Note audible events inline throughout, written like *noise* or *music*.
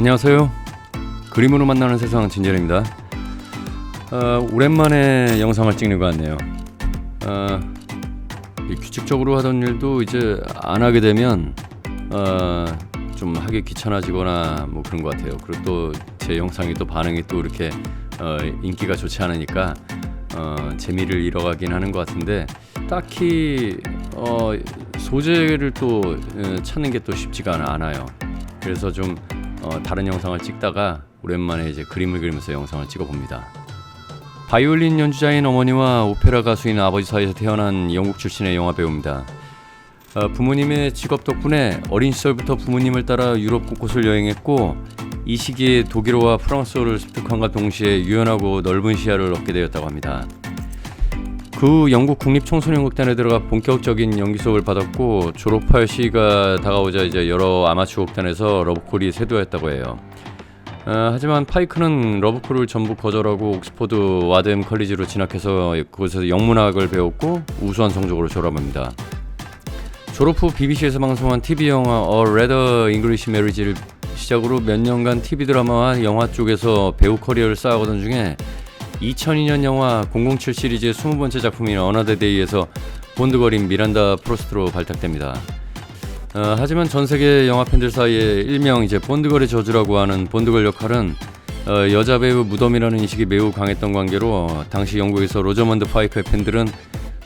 안녕하세요. 그림으로 만나는 세상 진재입니다. 어, 오랜만에 영상을 찍는 것 같네요. 어, 규칙적으로 하던 일도 이제 안 하게 되면 어, 좀 하기 귀찮아지거나 뭐 그런 것 같아요. 그리고 또 제 영상이 또 반응이 또 이렇게 어, 인기가 좋지 않으니까 어, 재미를 잃어가긴 하는 것 같은데 딱히 어, 소재를 또 어, 찾는 게 또 쉽지가 않아요. 그래서 좀 어, 다른 영상을 찍다가 오랜만에 이제 그림을 그리면서 영상을 찍어봅니다. 바이올린 연주자인 어머니와 오페라 가수인 아버지 사이에서 태어난 영국 출신의 영화 배우입니다. 어, 부모님의 직업 덕분에 어린 시절부터 부모님을 따라 유럽 곳곳을 여행했고 이 시기에 독일어와 프랑스어를 습득함과 동시에 유연하고 넓은 시야를 얻게 되었다고 합니다. 그 영국 국립 청소년극단에 들어가 본격적인 연기 수업을 받았고 졸업할 시기가 다가오자 이제 여러 아마추어 극단에서 러브콜이 쇄도했다고 해요. 어, 하지만 파이크는 러브콜을 전부 거절하고 옥스퍼드 와뎀 컬리지로 진학해서 그곳에서 영문학을 배웠고 우수한 성적으로 졸업합니다. 졸업 후 BBC에서 방송한 TV 영화 A Rather English Marriage를 시작으로 몇 년간 TV 드라마와 영화 쪽에서 배우 커리어를 쌓아가던 중에 2002년 영화 007 시리즈의 20번째 작품인 어나더 데이에서 본드거린 미란다 프로스트로 발탁됩니다. 어, 하지만 전 세계 영화 팬들 사이에 일명 이제 본드걸의 저주라고 하는 본드걸 역할은 어, 여자 배우 무덤이라는 인식이 매우 강했던 관계로 당시 영국에서 로저먼드 파이크의 팬들은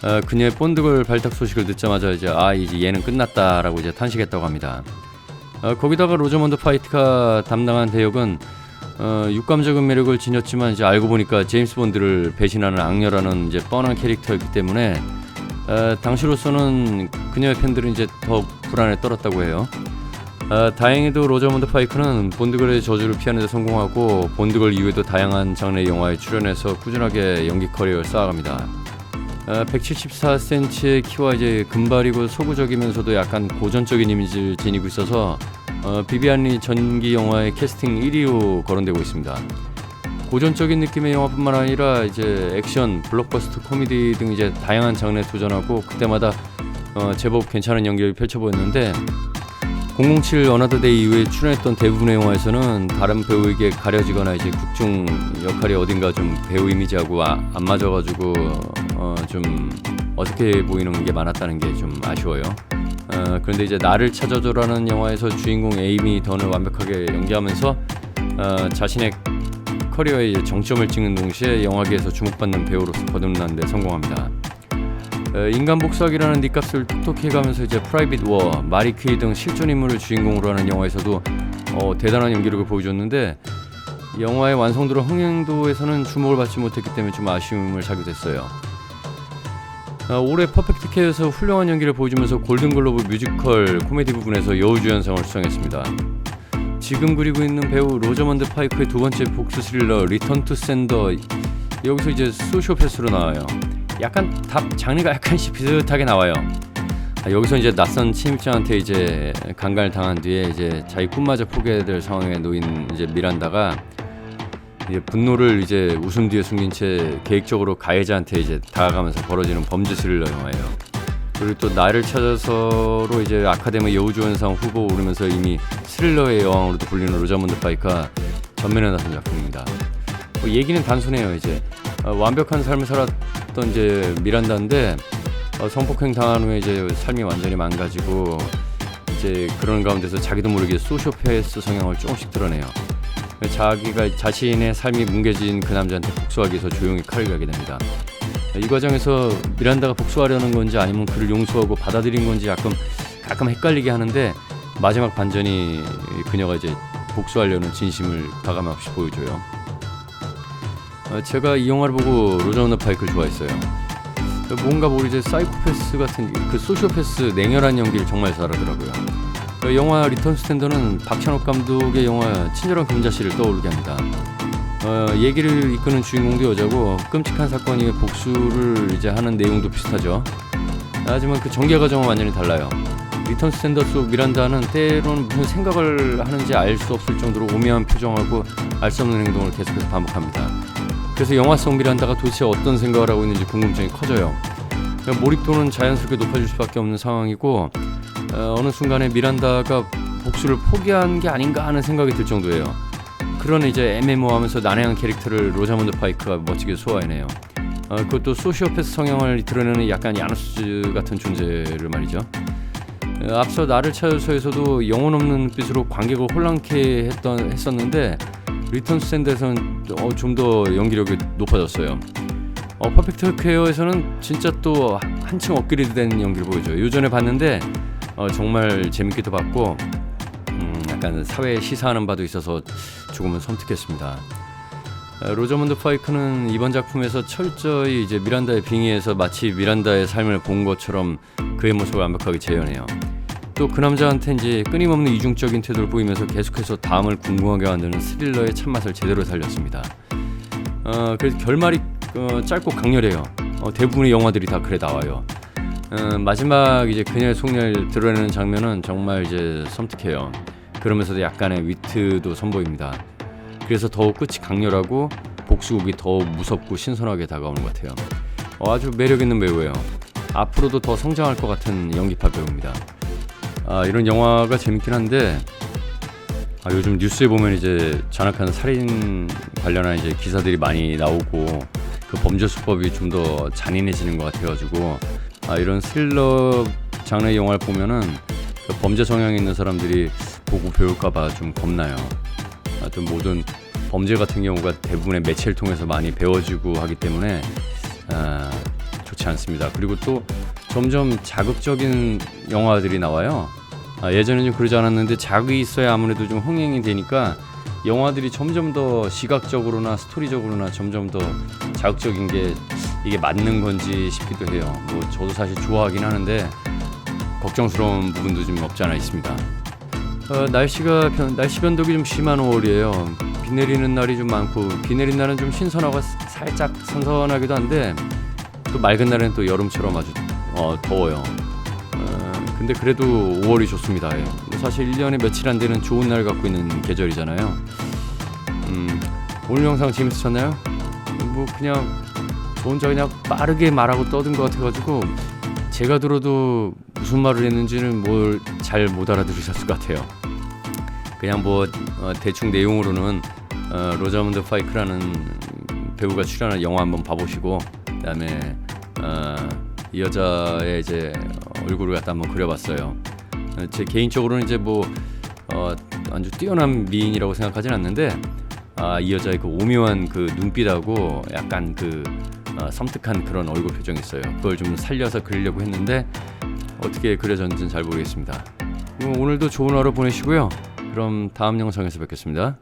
어, 그녀의 본드걸 발탁 소식을 듣자마자 이제 아 이제 얘는 끝났다라고 이제 탄식했다고 합니다. 어, 거기다가 로저먼드 파이트가 담당한 대역은 어, 육감적인 매력을 지녔지만 이제 알고 보니까 제임스 본드를 배신하는 악녀라는 이제 뻔한 캐릭터였기 때문에 어, 당시로서는 그녀의 팬들은 이제 더 불안에 떨었다고 해요. 어, 다행히도 로저먼드 파이크는 본드걸의 저주를 피하는 데 성공하고 본드걸 이후에도 다양한 장르의 영화에 출연해서 꾸준하게 연기 커리어를 쌓아갑니다. 어, 174cm의 키와 이제 금발이고 소구적이면서도 약간 고전적인 이미지를 지니고 있어서 어, 비비안 리 전기 영화의 캐스팅 1위로 거론되고 있습니다. 고전적인 느낌의 영화뿐만 아니라 이제 액션, 블록버스터, 코미디 등 이제 다양한 장르에 도전하고 그때마다 어, 제법 괜찮은 연기를 펼쳐 보였는데 007 어나더 데이 이후에 출연했던 대부분의 영화에서는 다른 배우에게 가려지거나 이제 국중 역할이 어딘가 좀 배우 이미지하고 아, 안 맞아가지고 어, 좀 어떻게 보이는 게 많았다는 게 좀 아쉬워요. 어, 그런데 이제 나를 찾아줘라는 영화에서 주인공 에이미 던을 완벽하게 연기하면서 어, 자신의 커리어에 정점을 찍는 동시에 영화계에서 주목받는 배우로서 거듭나는 데 성공합니다. 어, 인간 복사기라는 닉값을 톡톡히 가면서 이제 프라이빗 워, 마리 퀴등 실존 인물을 주인공으로 하는 영화에서도 어, 대단한 연기력을 보여줬는데 영화의 완성도로 흥행도에서는 주목을 받지 못했기 때문에 좀 아쉬움을 사게 됐어요. 어, 올해 퍼펙트 캐에서 훌륭한 연기를 보여주면서 골든글로브 뮤지컬 코미디 부분에서 여우주연상을 수상했습니다. 지금 그리고 있는 배우 로저먼드 파이크의 두 번째 복수 스릴러 리턴 투 샌더 여기서 이제 소시오패스로 나와요. 약간 답 장르가 약간씩 *laughs* 비슷하게 나와요. 아, 여기서 이제 낯선 침입자한테 이제 강간을 당한 뒤에 이제 자기 꿈마저 포기해야 될 상황에 놓인 이제 미란다가 이제 분노를 이제 웃음 뒤에 숨긴 채 계획적으로 가해자한테 이제 다가가면서 벌어지는 범죄 스릴러 영화예요. 그리고 또 나를 찾아서로 이제 아카데미 여우조연상 후보 오르면서 이미 스릴러의 여왕으로도 불리는 로자먼드 파이크가 전면에 나선 작품입니다. 뭐 얘기는 단순해요. 이제 어, 완벽한 삶을 살았던 이제 미란다인데 어, 성폭행 당한 후에 이제 삶이 완전히 망가지고 이제 그런 가운데서 자기도 모르게 소시오패스 성향을 조금씩 드러내요. 자기가 자신의 삶이 뭉개진 그 남자한테 복수하기 위해서 조용히 칼을 가게 됩니다. 이 과정에서 미란다가 복수하려는 건지 아니면 그를 용서하고 받아들인 건지 가끔 가끔 헷갈리게 하는데 마지막 반전이 그녀가 이제 복수하려는 진심을 가감없이 보여줘요. 어, 제가 이 영화를 보고 로저너 파이크를 좋아했어요. 뭔가 모르게 사이코패스 같은 그 소시오패스 냉혈한 연기를 정말 잘하더라고요. 그 영화 리턴 스탠더는 박찬욱 감독의 영화 친절한 금자씨를 떠오르게 합니다. 어, 얘기를 이끄는 주인공도 여자고 끔찍한 사건이 복수를 이제 하는 내용도 비슷하죠. 하지만 그 전개 과정은 완전히 달라요. 리턴 스탠더 속 미란다는 때로는 무슨 생각을 하는지 알 수 없을 정도로 오묘한 표정하고 알 수 없는 행동을 계속해서 반복합니다. 그래서 영화 속 미란다가 도대체 어떤 생각을 하고 있는지 궁금증이 커져요. 몰입도는 자연스럽게 높아질 수밖에 없는 상황이고 어, 어느 순간에 미란다가 복수를 포기한 게 아닌가 하는 생각이 들 정도예요. 그런 이제 애매모하면서 난해한 캐릭터를 로자몬드 파이크가 멋지게 소화해내요. 어, 그것도 소시오패스 성향을 드러내는 약간 야누스 같은 존재를 말이죠. 어, 앞서 나를 찾아서에서도 영혼 없는 눈빛으로 관객을 혼란케 했던 했었는데 리턴 스탠드에서는 어, 좀더 연기력이 높아졌어요. 어, 퍼펙트 퀘어에서는 진짜 또 한층 업그레이드 된 연기를 보여줘요. 요전에 봤는데 어, 정말 재밌게도 봤고 음, 약간 사회 시사하는 바도 있어서 조금은 섬뜩했습니다. 어, 로저먼드 파이크는 이번 작품에서 철저히 이제 미란다의 빙의에서 마치 미란다의 삶을 본 것처럼 그의 모습을 완벽하게 재현해요. 또 그 남자한테 이제 끊임없는 이중적인 태도를 보이면서 계속해서 다음을 궁금하게 만드는 스릴러의 참맛을 제대로 살렸습니다. 어, 그래서 결말이 어, 짧고 강렬해요. 어, 대부분의 영화들이 다 그래 나와요. 어, 마지막 이제 그녀의 속내를 드러내는 장면은 정말 이제 섬뜩해요. 그러면서도 약간의 위트도 선보입니다. 그래서 더욱 끝이 강렬하고 복수극이 더욱 무섭고 신선하게 다가오는 것 같아요. 어, 아주 매력 있는 배우예요. 앞으로도 더 성장할 것 같은 연기파 배우입니다. 아, 이런 영화가 재밌긴 한데 아, 요즘 뉴스에 보면 이제 잔악한 살인 관련한 이제 기사들이 많이 나오고 그 범죄 수법이 좀 더 잔인해지는 것 같아가지고 아, 이런 스릴러 장르 영화를 보면은 그 범죄 성향이 있는 사람들이 보고 배울까봐 좀 겁나요. 하여튼 모든 범죄 같은 경우가 대부분의 매체를 통해서 많이 배워지고 하기 때문에 아, 좋지 않습니다. 그리고 또 점점 자극적인 영화들이 나와요. 아, 예전에는 좀 그러지 않았는데 자극이 있어야 아무래도 좀 흥행이 되니까 영화들이 점점 더 시각적으로나 스토리적으로나 점점 더 자극적인 게 이게 맞는 건지 싶기도 해요. 뭐 저도 사실 좋아하긴 하는데 걱정스러운 부분도 좀 없지 않아 있습니다. 어, 날씨가 변, 날씨 변동이 좀 심한 5월이에요. 비 내리는 날이 좀 많고 비 내린 날은 좀 신선하고 사- 살짝 선선하기도 한데 또 맑은 날은 또 여름처럼 아주 어, 더워요. 어, 근데 그래도 5월이 좋습니다. 예. 뭐 사실 1년에 며칠 안 되는 좋은 날 갖고 있는 계절이잖아요. 음, 오늘 영상 재밌으셨나요? 뭐 그냥 저 혼자 그냥 빠르게 말하고 떠든 것 같아가지고 제가 들어도 무슨 말을 했는지는 뭘 잘 못 알아들으셨을 것 같아요. 그냥 뭐 어, 대충 내용으로는 어, 로자문드 파이크라는 배우가 출연한 영화 한번 봐보시고 그다음에 어, 이 여자의 이제 얼굴을 갖다 한번 그려봤어요. 어, 제 개인적으로는 이제 뭐 어, 아주 뛰어난 미인이라고 생각하진 않는데 아, 이 여자의 그 오묘한 그 눈빛하고 약간 그 어, 섬뜩한 그런 얼굴 표정이 있어요. 그걸 좀 살려서 그리려고 했는데 어떻게 그려졌는지는 잘 모르겠습니다. 오늘도 좋은 하루 보내시고요. 그럼 다음 영상에서 뵙겠습니다.